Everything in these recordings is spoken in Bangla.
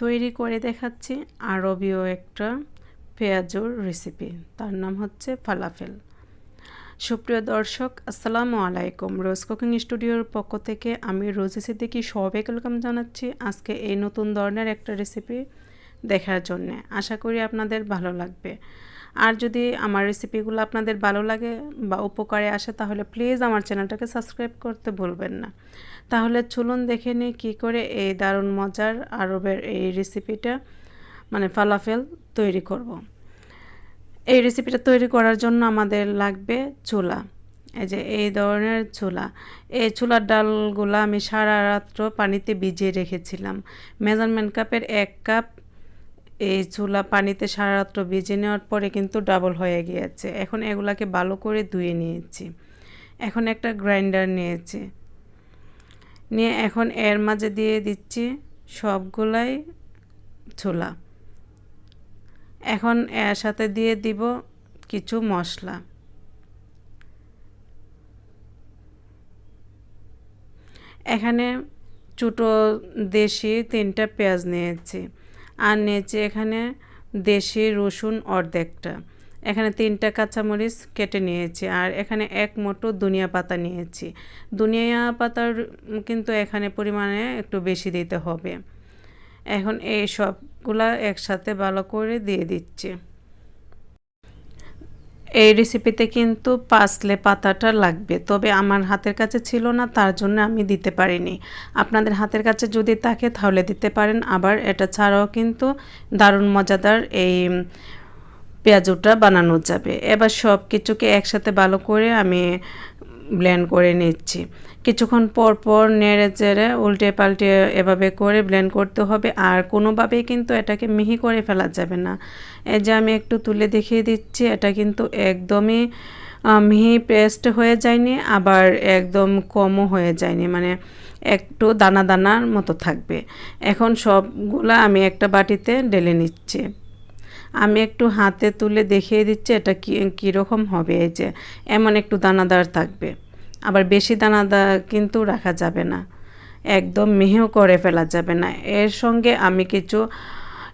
তৈরি করে দেখাচ্ছি আরবীয় একটা পেঁয়াজুর রেসিপি তার নাম হচ্ছে ফালাফেল সুপ্রিয় দর্শক, আসসালামু আলাইকুম। রোজ কুকিং স্টুডিওর পক্ষ থেকে আমি রোজি সিদ্দিকি সবাই ওয়েলকাম জানাচ্ছি আজকে এই নতুন ধরনের একটা রেসিপি দেখার জন্যে। আশা করি আপনাদের ভালো লাগবে। আর যদি আমার রেসিপিগুলো আপনাদের ভালো লাগে বা উপকারে আসে, তাহলে প্লিজ আমার চ্যানেলটাকে সাবস্ক্রাইব করতে ভুলবেন না। তাহলে চলুন দেখে নিই কী করে এই দারুণ মজার আরবের এই রেসিপিটা মানে ফালাফেল তৈরি করব। এই রেসিপিটা তৈরি করার জন্য আমাদের লাগবে চুলা। এই যে এই ধরনের চুলা। এই চুলার ডালগুলো আমি সারা রাত্র পানিতে ভিজিয়ে রেখেছিলাম। মেজারমেন্ট কাপের এক কাপ এই চুলা পানিতে সারা রাত্র ভিজে নেওয়ার পরে কিন্তু ডাবল হয়ে গিয়েছে। এখন এগুলাকে ভালো করে ধুয়ে নিয়েছি। এখন একটা গ্রাইন্ডার নিয়েছি। নিয়ে এখন এর মাঝে দিয়ে দিচ্ছি সবগুলাই ছোলা। এখন এর সাথে দিয়ে দিব কিছু মশলা। এখানে ছোটো দেশি তিনটা পেঁয়াজ নিয়েছি। আর নিয়েছি এখানে দেশি রসুন অর্ধেকটা। এখানে তিনটা কাঁচামরিচ কেটে নিয়েছি আর এখানে এক মোটো দুনিয়া পাতা নিয়েছি। দুনিয়া পাতার কিন্তু এখানে পরিমাণে একটু বেশি দিতে হবে। এখন এই সবগুলা একসাথে ভালো করে দিয়ে দিচ্ছি। এই রেসিপিতে কিন্তু পাসলে পাতাটা লাগবে, তবে আমার হাতের কাছে ছিল না, তার জন্য আমি দিতে পারিনি। আপনাদের হাতের কাছে যদি থাকে তাহলে দিতে পারেন, আবার এটা ছাড়াও কিন্তু দারুণ মজাদার এই পেঁয়াজুটা বানানো যাবে। এবার সব কিছুকে একসাথে ভালো করে আমি ব্লেন্ড করে নিচ্ছি। কিছুক্ষণ পর পর নেড়ে চেড়ে উল্টে পাল্টে এভাবে করে ব্লেন্ড করতে হবে। আর কোনোভাবেই কিন্তু এটাকে মিহি করে ফেলা যাবে না। এই যে আমি একটু তুলে দেখিয়ে দিচ্ছি, এটা কিন্তু একদমই মিহি পেস্ট হয়ে যায়নি, আবার একদম কমও হয়ে যায়নি। মানে একটু দানা দানার মতো থাকবে। এখন সবগুলা আমি একটা বাটিতে ঢেলে নিচ্ছি। আমি একটু হাতে তুলে দেখিয়ে দিচ্ছি এটা কী, কীরকম হবে এই যে, এমন একটু দানাদার থাকবে। আবার বেশি দানাদার কিন্তু রাখা যাবে না, একদম মিহিও করে ফেলা যাবে না। এর সঙ্গে আমি কিছু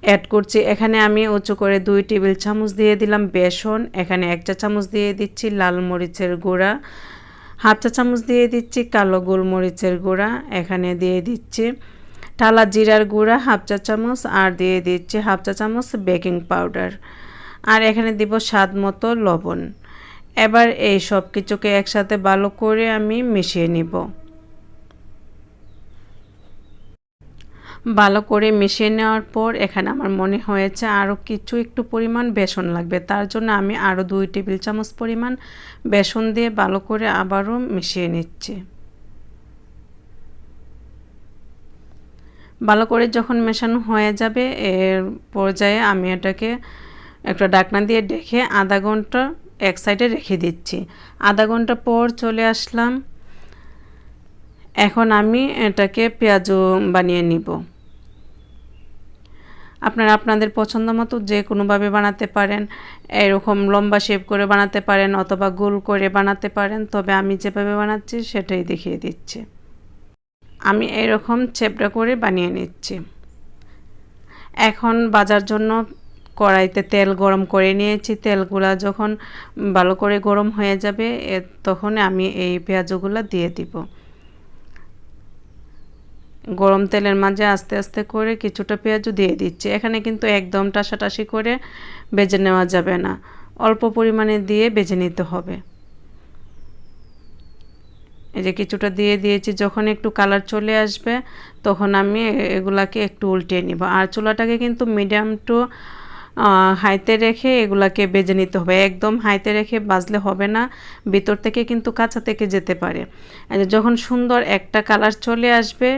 অ্যাড করছি। এখানে আমি উঁচু করে দুই টেবিল চামচ দিয়ে দিলাম বেসন, এখানে এক চা চামচ দিয়ে দিচ্ছি লাল মরিচের গুঁড়া, হাফ চা চামচ দিয়ে দিচ্ছি কালো গোলমরিচের গুঁড়া, এখানে দিয়ে দিচ্ছি টালা জিরার গুঁড়া, হাফ চা চামচ, আর দিয়ে দিচ্ছি হাফ চা চামচ বেকিং পাউডার। আর এখানে দিব স্বাদ মতো লবণ। এবার এই সব কিছুকে একসাথে ভালো করে আমি মিশিয়ে নিব। ভালো করে মিশিয়ে নেওয়ার পর এখানে আমার মনে হয়েছে আরও কিছু একটু পরিমাণ বেসন লাগবে। তার জন্য আমি আরও দুই টেবিল চামচ পরিমাণ বেসন দিয়ে ভালো করে আবারও মিশিয়ে নিচ্ছি। ভালো করে যখন মেশানো হয়ে যাবে, এর পর্যায়ে আমি এটাকে একটা ডাকনা দিয়ে ডেকে আধা ঘণ্টা এক সাইডে রেখে দিচ্ছি। আধা ঘণ্টা পর চলে আসলাম। এখন আমি এটাকে পেঁয়াজু বানিয়ে নিব। আপনারা আপনাদের পছন্দ মতো যে কোনোভাবে বানাতে পারেন, এরকম লম্বা শেপ করে বানাতে পারেন অথবা গোল করে বানাতে পারেন, তবে আমি যেভাবে বানাচ্ছি সেটাই দেখিয়ে দিচ্ছি। আমি এরকম চেপটা করে বানিয়ে নিচ্ছি। এখন বাজার জন্য কড়াইতে তেল গরম করে নিয়েছি। তেলগুলা যখন ভালো করে গরম হয়ে যাবে তখন আমি এই পেঁয়াজগুলো দিয়ে দিব। গরম তেলের মাঝে আস্তে আস্তে করে কিছুটা পেঁয়াজও দিয়ে দিচ্ছি। এখানে কিন্তু একদম টাসাটাসি করে বেজে নেওয়া যাবে না। অল্প পরিমাণে দিয়ে বেজে নিতে হবে। এই যে কিছুটা দিয়ে দিয়েছি, যখন একটু কালার চলে আসবে, তখন আমি এগুলাকে একটু উল্টে নিব। আর চুলাটাকে কিন্তু মিডিয়াম টু হাইতে রেখে এগুলাকে বেজে নিতে হবে। একদম হাইতে রেখে বাজলে হবে না, ভিতর থেকে কিন্তু কাঁচা থেকে যেতে পারে। যখন সুন্দর একটা কালার চলে আসবে,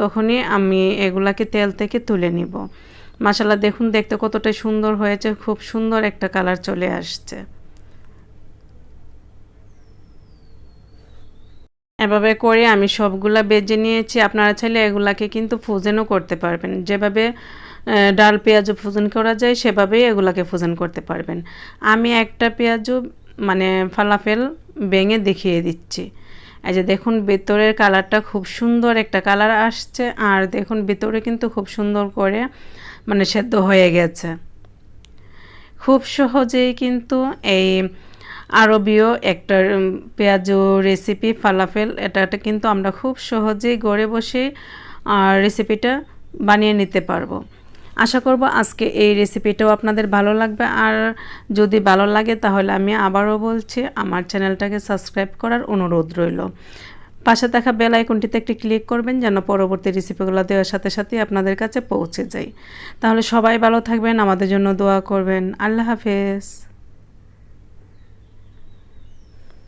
তখনই আমি এগুলাকে তেল থেকে তুলে নিব। মাসালা দেখুন, দেখতে কতটা সুন্দর হয়েছে, খুব সুন্দর একটা কালার চলে আসছে। এভাবে করে আমি সবগুলা বেজে নিয়েছি। আপনারা চাইলে এগুলাকে কিন্তু ফুজেনও করতে পারবেন। যেভাবে ডাল পেঁয়াজও ফুজন করা যায়, সেভাবেই এগুলাকে ফুজন করতে পারবেন। আমি একটা পেঁয়াজও মানে ফালাফেল ভেঙে দেখিয়ে দিচ্ছি। এই যে দেখুন, ভেতরের কালারটা খুব সুন্দর একটা কালার আসছে। আর দেখুন, ভেতরে কিন্তু খুব সুন্দর করে মানে সেদ্ধ হয়ে গেছে। খুব সহজেই কিন্তু এই আরবীয় একটা পেঁয়াজু রেসিপি ফালাফেল এটা এটা কিন্তু আমরা খুব সহজেই গড়ে বসে রেসিপিটা বানিয়ে নিতে পারব। আশা করব আজকে এই রেসিপিটাও আপনাদের ভালো লাগবে। আর যদি ভালো লাগে তাহলে আমি আবারও বলছি, আমার চ্যানেলটাকে সাবস্ক্রাইব করার অনুরোধ রইল। পাশে থাকা বেল আইকনটিতে একটি ক্লিক করবেন যেন পরবর্তী রেসিপিগুলো দেওয়ার সাথে সাথে আপনাদের কাছে পৌঁছে যায়। তাহলে সবাই ভালো থাকবেন, আমাদের জন্য দোয়া করবেন। আল্লাহ হাফেজ।